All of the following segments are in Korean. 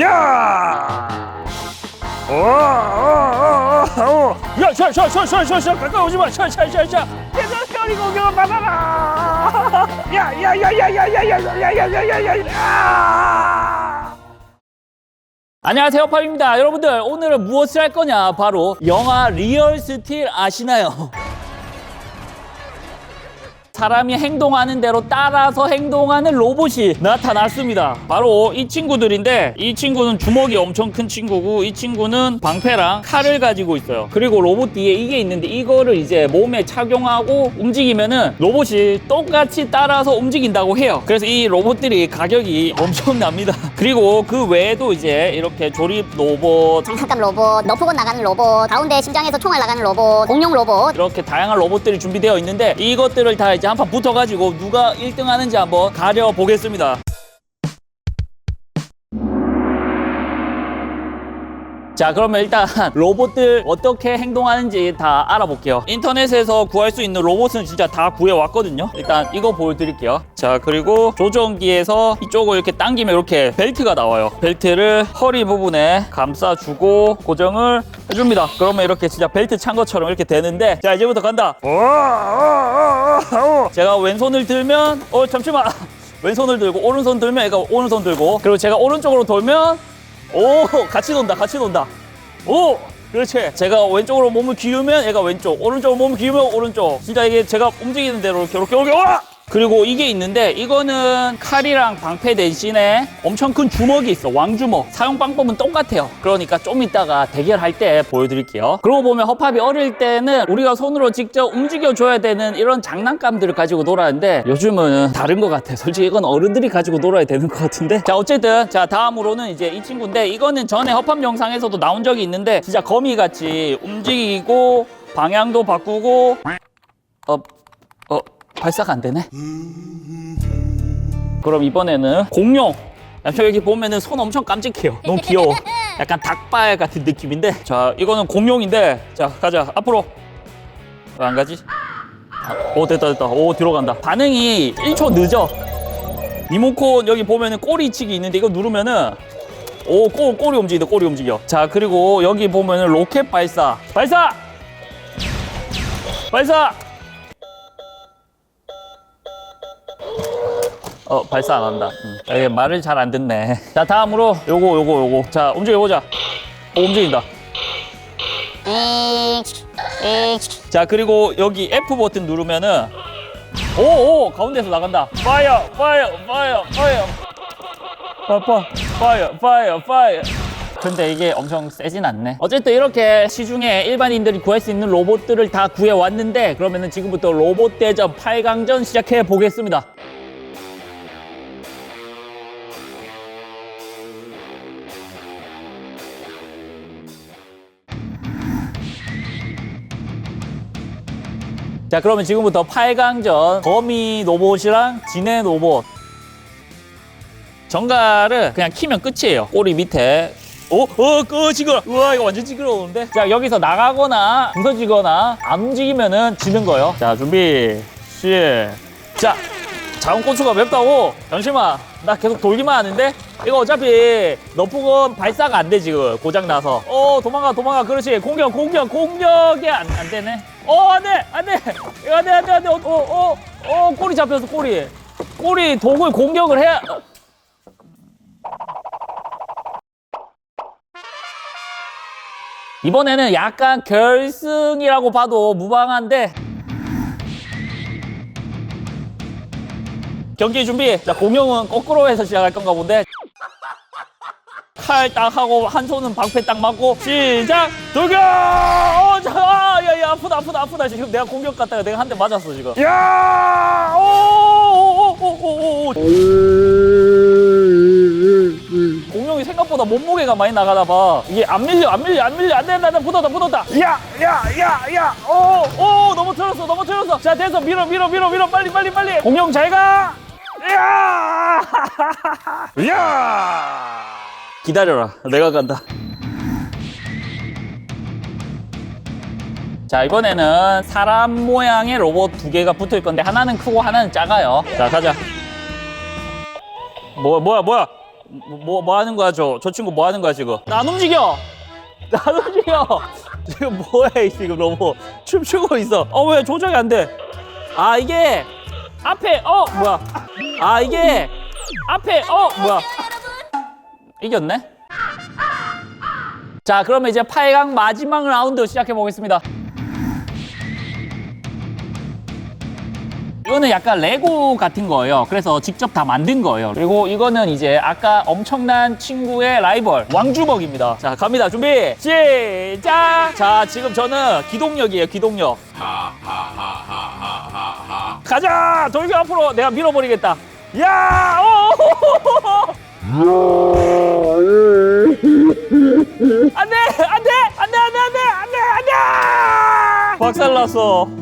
야! 오, 오, 오, 오, 오. 야, 샤, 샤, 샤, 샤, 샤, 샤, 가까이 오지 마. 샤, 샤, 샤, 샤. 계속 별이 공격을 받아라. 야, 야, 야, 야, 야, 야, 야, 야, 야, 야, 야, 야, 야. 안녕하세요 팝입니다 여러분들 오늘은 무엇을 할 거냐 바로 영화 리얼 스틸 아시나요? 사람이 행동하는 대로 따라서 행동하는 로봇이 나타났습니다. 바로 이 친구들인데 이 친구는 주먹이 엄청 큰 친구고 이 친구는 방패랑 칼을 가지고 있어요. 그리고 로봇 뒤에 이게 있는데 이거를 이제 몸에 착용하고 움직이면은 로봇이 똑같이 따라서 움직인다고 해요. 그래서 이 로봇들이 가격이 엄청납니다. 그리고 그 외에도 이제 이렇게 조립 로봇 장난감 로봇, 너프건 나가는 로봇, 가운데 심장에서 총알 나가는 로봇, 공룡 로봇. 이렇게 다양한 로봇들이 준비되어 있는데 이것들을 다 이제 한판 붙어가지고 누가 1등 하는지 한번 가려보겠습니다. 자 그러면 일단 로봇들 어떻게 행동하는지 다 알아볼게요. 인터넷에서 구할 수 있는 로봇은 진짜 다 구해왔거든요. 일단 이거 보여드릴게요. 자 그리고 조정기에서 이쪽을 이렇게 당기면 이렇게 벨트가 나와요. 벨트를 허리 부분에 감싸주고 고정을 해줍니다. 그러면 이렇게 진짜 벨트 찬 것처럼 이렇게 되는데 자 이제부터 간다. 제가 왼손을 들면 어 잠시만. 왼손을 들고 오른손 들면 얘가 오른손 들고 그리고 제가 오른쪽으로 돌면 오 같이 논다 같이 논다. 오 그렇지. 제가 왼쪽으로 몸을 기우면 얘가 왼쪽 오른쪽으로 몸을 기우면 오른쪽. 진짜 이게 제가 움직이는 대로 이렇게 이렇게 이렇게 와 그리고 이게 있는데 이거는 칼이랑 방패 대신에 엄청 큰 주먹이 있어. 왕주먹. 사용 방법은 똑같아요. 그러니까 좀 이따가 대결할 때 보여드릴게요. 그러고 보면 허팝이 어릴 때는 우리가 손으로 직접 움직여 줘야 되는 이런 장난감들을 가지고 놀았는데 요즘은 다른 것 같아. 솔직히 이건 어른들이 가지고 놀아야 되는 것 같은데. 자 어쨌든 자 다음으로는 이제 이 친구인데 이거는 전에 허팝 영상에서도 나온 적이 있는데 진짜 거미같이 움직이고 방향도 바꾸고 어, 어, 발사가 안 되네. 그럼 이번에는 공룡. 저 여기 보면은 손 엄청 깜찍해요. 너무 귀여워. 약간 닭발 같은 느낌인데. 자, 이거는 공룡인데. 자, 가자. 앞으로. 왜 안 가지? 아, 오, 됐다, 됐다. 오, 들어간다. 반응이 1초 늦어. 리모컨 여기 보면은 꼬리치기 있는데 이거 누르면은 오, 꼬, 꼬리 움직이다, 꼬리 움직여. 자, 그리고 여기 보면은 로켓 발사. 발사! 발사! 어 발사 안 한다. 음. 이게 말을 잘 안 듣네. 자 다음으로 요거 요거 요거. 자 움직여 보자. 오, 움직인다. 자 그리고 여기 F 버튼 누르면은 오오 가운데서 나간다. 파이어 파이어 파이어 파이어 파파 파이어 파이어 파이어. 근데 이게 엄청 세진 않네. 어쨌든 이렇게 시중에 일반인들이 구할 수 있는 로봇들을 다 구해 왔는데 그러면은 지금부터 로봇 대전 8강전 시작해 보겠습니다. 자 그러면 지금부터 8강전 거미 로봇이랑 지네 로봇 정갈을 그냥 키면 끝이에요 꼬리 밑에 오, 어, 끄, 징그러. 우와, 이거 완전 징그러운데? 자, 여기서 나가거나, 부서지거나, 안 움직이면은 지는 거예요. 자, 준비, 시작. 작은 고추가 맵다고? 잠시만. 나 계속 돌기만 하는데? 이거 어차피 너프건 발사가 안 돼, 지금. 고장나서. 어, 도망가, 도망가. 그렇지. 공격, 공격, 공격이 안, 안 되네. 어, 안 돼, 안 돼. 안 돼, 안 돼, 안 돼. 어, 어, 어, 어, 꼬리 잡혔어, 꼬리. 꼬리 독을 공격을 해야. 이번에는 약간 결승이라고 봐도 무방한데 경기 준비 자 공룡은 거꾸로 해서 시작할 건가 본데 칼 딱 하고 한 손은 방패 딱 맞고 시작 돌격 어자야야 아프다 아프다 아프다 지금 내가 공격 갔다가 내가 한 대 맞았어 지금 야오오오오오오 공룡이 생각보다 몸무게가 많이 나가나 봐. 이게 안 밀려, 안 밀려, 안 밀려, 안 된다, 안 돼, 붙었다, 붙었다. 야, 야, 야, 야, 오, 오, 너무 틀었어, 너무 틀었어. 자, 됐어, 밀어, 밀어, 밀어, 밀어, 빨리, 빨리, 빨리. 공룡 잘 가. 야, 야. 기다려라, 내가 간다. 자 이번에는 사람 모양의 로봇 두 개가 붙어 있건데 하나는 크고 하나는 작아요. 자 가자. 뭐 뭐야 뭐야 뭐, 뭐 하는 거야, 저? 저 친구 뭐 하는 거야, 지금? 나안 움직여! 나안 움직여! 지금 뭐해, 지금 로봇. 춤추고 있어. 어, 왜 조정이 안 돼? 아, 이게 앞에, 어, 뭐야. 아, 이게 앞에, 어, 뭐야. 이겼네? 자, 그러면 이제 8강 마지막 라운드 시작해 보겠습니다. 이거는 약간 레고 같은 거예요. 그래서 직접 다 만든 거예요. 그리고 이거는 이제 아까 엄청난 친구의 라이벌 왕주먹입니다. 자, 갑니다. 준비 시작. 자, 지금 저는 기동력이에요. 기동력. 가자. 돌기 앞으로 내가 밀어버리겠다. 야! 오! 나왔어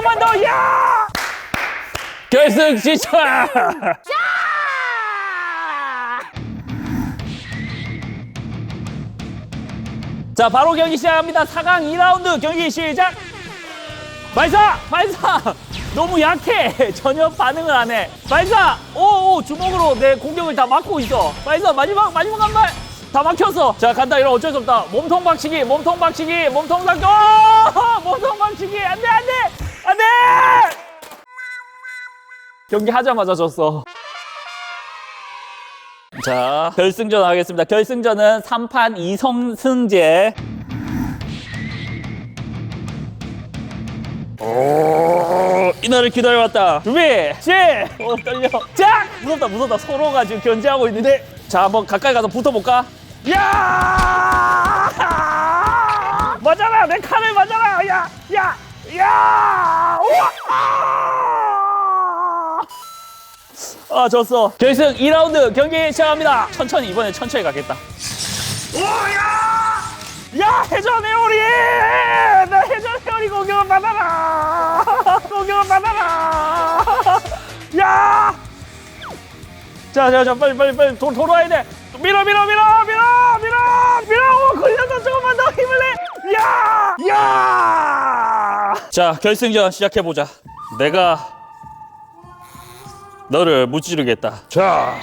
좀만 더, 야! 결승 진출! 자, 바로 경기 시작합니다. 4강 2라운드 경기 시작! 발사! 발사! 너무 약해! 전혀 반응을 안 해. 발사! 오, 오, 주먹으로 내 공격을 다 막고 있어. 발사! 마지막, 마지막 한 발! 다 막혔어. 자, 간다. 이런 어쩔 수 없다. 몸통 박치기, 몸통 박치기, 몸통 박치기. 오! 몸통 박치기. 안 돼, 안 돼! 안 돼! 경기 하자마자 졌어. 자, 결승전 하겠습니다. 결승전은 3판 2성승제. 오, 이날을 기다려왔다. 준비, 시! 오, 떨려. 자! 무섭다, 무섭다. 서로가 지금 견제하고 있는데. 자, 한번 가까이 가서 붙어볼까? 야! 맞아라! 내 칼을 맞아라! 야! 야! 야! 우와! 아! 아, 졌어. 결승 2라운드 경기 시작합니다. 천천히, 이번엔 천천히 가겠다. 오야! 야, 해전 회오리! 나 해전 회오리 공격을 받아라! 공격을 받아라! 야! 자, 자, 자, 빨리, 빨리, 빨리 도, 돌아와야 돼. 밀어, 밀어, 밀어, 밀어, 밀어, 밀어! 오, 걸려서 조금만 더 힘을 내! 야! 야! 자, 결승전 시작해보자. 내가 너를 무찌르겠다. 자,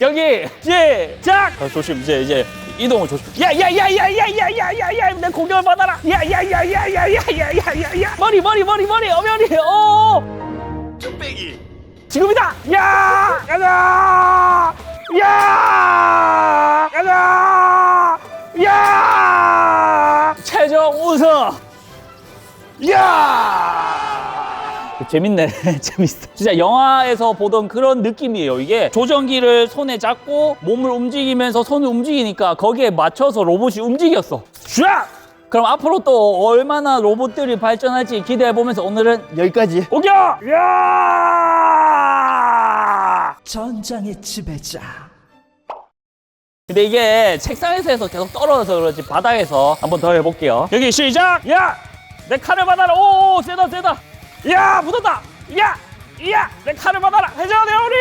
여기 시작. 아, 조심 이제 이제 이동을 조심. 야야야야야야야야야 내 공격을 받아라. 야야야야야야야야야야 머리 머리 머리 머리 어머니 어. 뚝배기 지금이다. 야 가자. 야 가자. 야 최종 우승. 야! 재밌네. 재밌어. 진짜 영화에서 보던 그런 느낌이에요. 이게 조정기를 손에 잡고 몸을 움직이면서 손을 움직이니까 거기에 맞춰서 로봇이 움직였어. 쫙! 그럼 앞으로 또 얼마나 로봇들이 발전할지 기대해 보면서 오늘은 여기까지. 오겨! 야! 전장의 지배자. 근데 이게 책상에서 해서 계속 떨어져서 그렇지 바닥에서 한번 더 해볼게요 여기 시작 야 내 칼을 받아라 오 세다 세다 야 묻었다 야 야 내 칼을 받아라 해저 내오리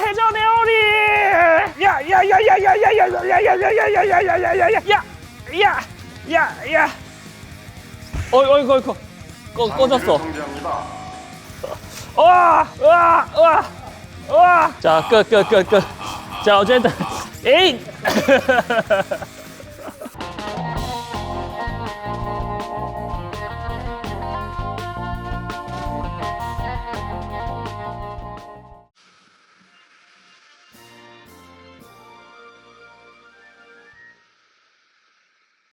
해저 내오리 야 야 야 야 야 야 야 야 야 야 야 야 야 야 야 야 야 야 야 어이 어이 어이 꺼 꺼졌어 우와 우와 우와 우와 자 끝 끝 끝 끝 자 어쨌든 에이